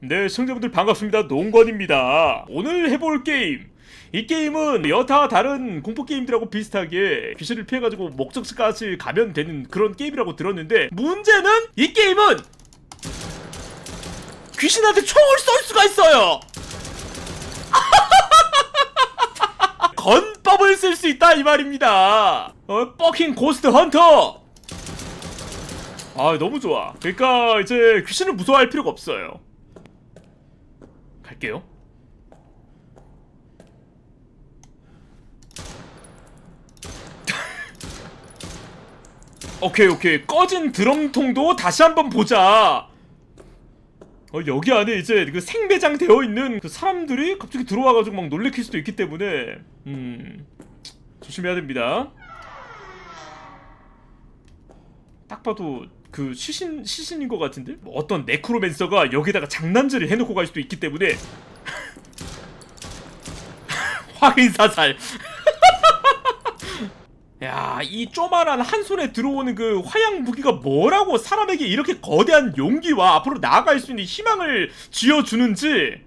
네, 시청자분들 반갑습니다. 농건입니다. 오늘 해볼 게임. 이 게임은 여타 다른 공포 게임들하고 비슷하게 귀신을 피해가지고 목적지까지 가면 되는 그런 게임이라고 들었는데 문제는 이 게임은 귀신한테 총을 쏠 수가 있어요. 건법을 쓸 수 있다 이 말입니다. 어, 뻑킹 고스트 헌터. 아 너무 좋아. 그러니까 이제 귀신을 무서워할 필요가 없어요. 갈게요. 오케이 오케이 꺼진 드럼통도 다시 한번 보자. 어 여기 안에 이제 그 생배장 되어 있는 그 사람들이 갑자기 들어와가지고 막 놀래킬 수도 있기 때문에 음 조심해야 됩니다. 딱 봐도 그 시신 시신인 것 같은데 뭐 어떤 네크로맨서가 여기다가 장난질을 해놓고 갈 수도 있기 때문에 확인 사살. 야, 이 쪼만한 한 손에 들어오는 그 화양 무기가 뭐라고 사람에게 이렇게 거대한 용기와 앞으로 나아갈 수 있는 희망을 쥐어주는지.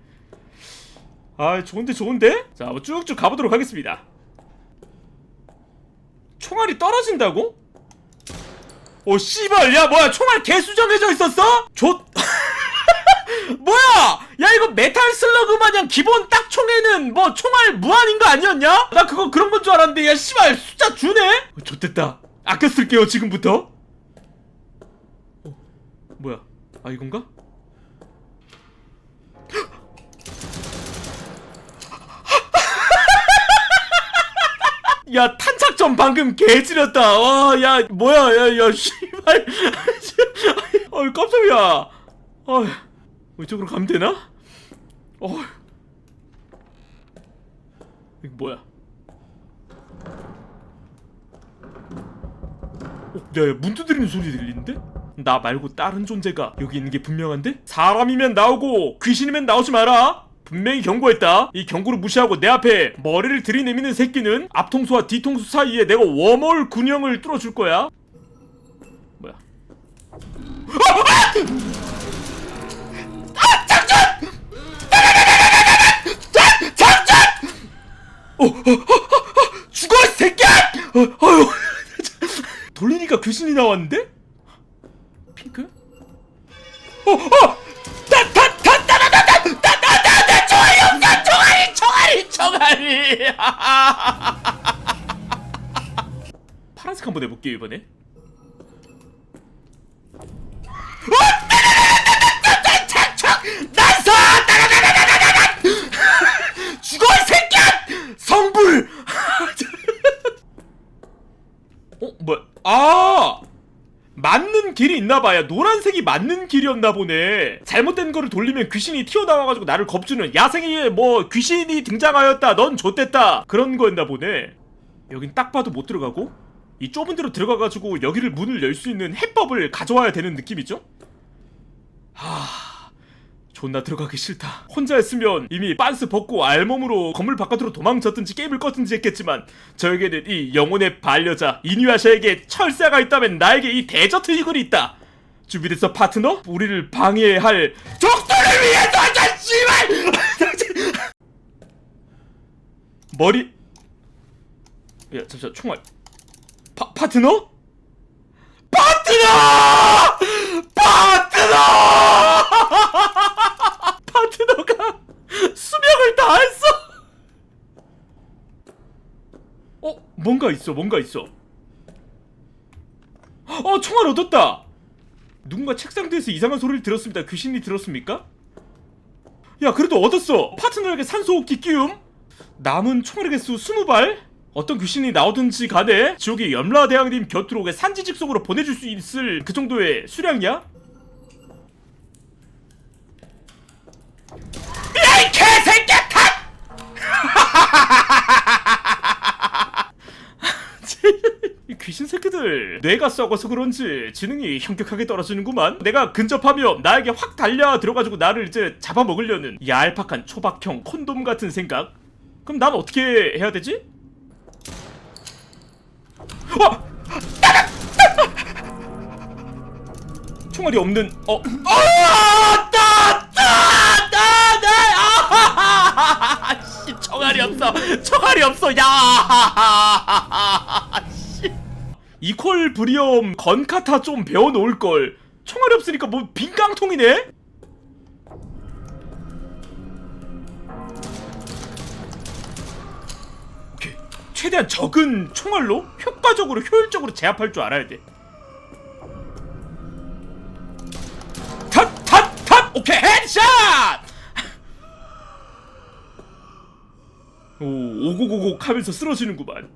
아, 좋은데, 좋은데? 자, 뭐 쭉쭉 가보도록 하겠습니다. 총알이 떨어진다고? 오, 씨발, 야, 뭐야, 총알 개수 정해져 있었어? 조, 뭐야! 야 이거 메탈 슬러그 마냥 기본 딱 총에는 뭐 총알 무한인 거 아니었냐? 나 그거 그런 건 줄 알았는데 야 씨발 숫자 주네? 어, 좋됐다 아껴 쓸게요 지금부터 어, 뭐야 아 이건가? 야 탄 착점 방금 개 지렸다 와 야 뭐야 야 야 씨발 어 깜짝이야 어 이쪽으로 가면 되나? 어 이거 뭐야 어, 야, 야, 문 두드리는 소리 들리는데? 나 말고 다른 존재가 여기 있는 게 분명한데? 사람이면 나오고 귀신이면 나오지 마라 분명히 경고했다 이 경고를 무시하고 내 앞에 머리를 들이내미는 새끼는 앞통수와 뒤통수 사이에 내가 워몰 군형을 뚫어줄 거야 뭐야 어, 어, 어, 어, 죽어 이 새끼야! 어, 어휴. 돌리니까 귀신이 나왔는데? 핑크? 어, 어! 청아리 파란색 한번 해볼게요 이번에. 길이 있나봐요. 노란색이 맞는 길이었나 보네. 잘못된 거를 돌리면 귀신이 튀어나와가지고 나를 겁주는 야생의 뭐 귀신이 등장하였다. 넌 좆됐다. 그런 거였나 보네. 여긴 딱 봐도 못 들어가고 이 좁은 데로 들어가가지고 여기를 문을 열 수 있는 해법을 가져와야 되는 느낌이죠? 하... 존나 들어가기 싫다. 혼자였으면 이미 빤스 벗고 알몸으로 건물 바깥으로 도망쳤든지 게임을 껐든지 했겠지만 저에게는 이 영혼의 반려자 이누야샤에게 철사가 있다면 나에게 이 데저트 이글이 있다. 준비됐어 파트너? 우리를 방해할 적들을 위해서 자 씨발! 머리 야 잠시만 총알 파, 파트너? 파트너! 파트너! 파트너가 수명을 다했어. 어, 뭔가 있어, 뭔가 있어. 어, 총알 얻었다. 누군가 책상 뒤에서 이상한 소리를 들었습니다. 귀신이 들었습니까? 야, 그래도 얻었어. 파트너에게 산소호흡기 끼움. 남은 총알의 개수 20발. 어떤 귀신이 나오든지 간에 지옥의 염라대왕님 곁으로 그 산지직속으로 보내줄 수 있을 그 정도의 수량이야? 아들 뇌가 썩어서 그런지 지능이 현격하게 떨어지는구만 내가 근접하며 나에게 확 달려 들어가지고 나를 이제 잡아먹으려는 얄팍한 초박형 콘돔 같은 생각 그럼 난 어떻게 해야 되지? 어! 총알이 없는 어. 어! 총알이 없어. 총알이 없어. 야! 이퀄 브리엄 건카타 좀 배워놓을 걸 총알이 없으니까 뭐 빈깡통이네 오케이 최대한 적은 총알로 효과적으로 효율적으로 제압할 줄 알아야 돼 탓! 탓! 탓! 오케이 헤드샷! 오, 오고고고 하면서 쓰러지는구만.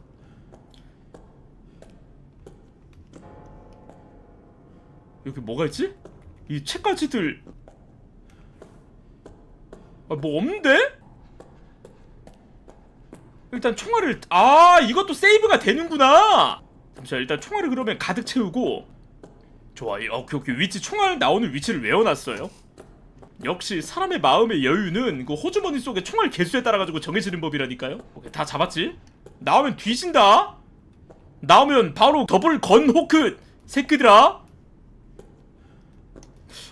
여기 뭐가 있지? 이 책가지들 아, 뭐 없는데? 일단 총알을 아 이것도 세이브가 되는구나 잠시만 일단 총알을 그러면 가득 채우고 좋아 이- 오케이 오케이 위치 총알 나오는 위치를 외워놨어요 역시 사람의 마음의 여유는 그 호주머니 속에 총알 개수에 따라 가지고 정해지는 법이라니까요. 오케이 다 잡았지? 나오면 뒤진다. 나오면 바로 더블 건 호크 새끼들아.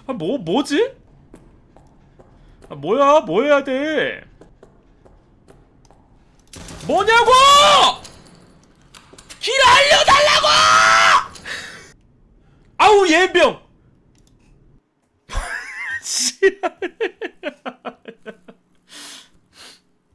아 뭐 뭐지? 아 뭐야 뭐 해야 돼? 뭐냐고? 길 알려달라고! 아우 예병. 씨발.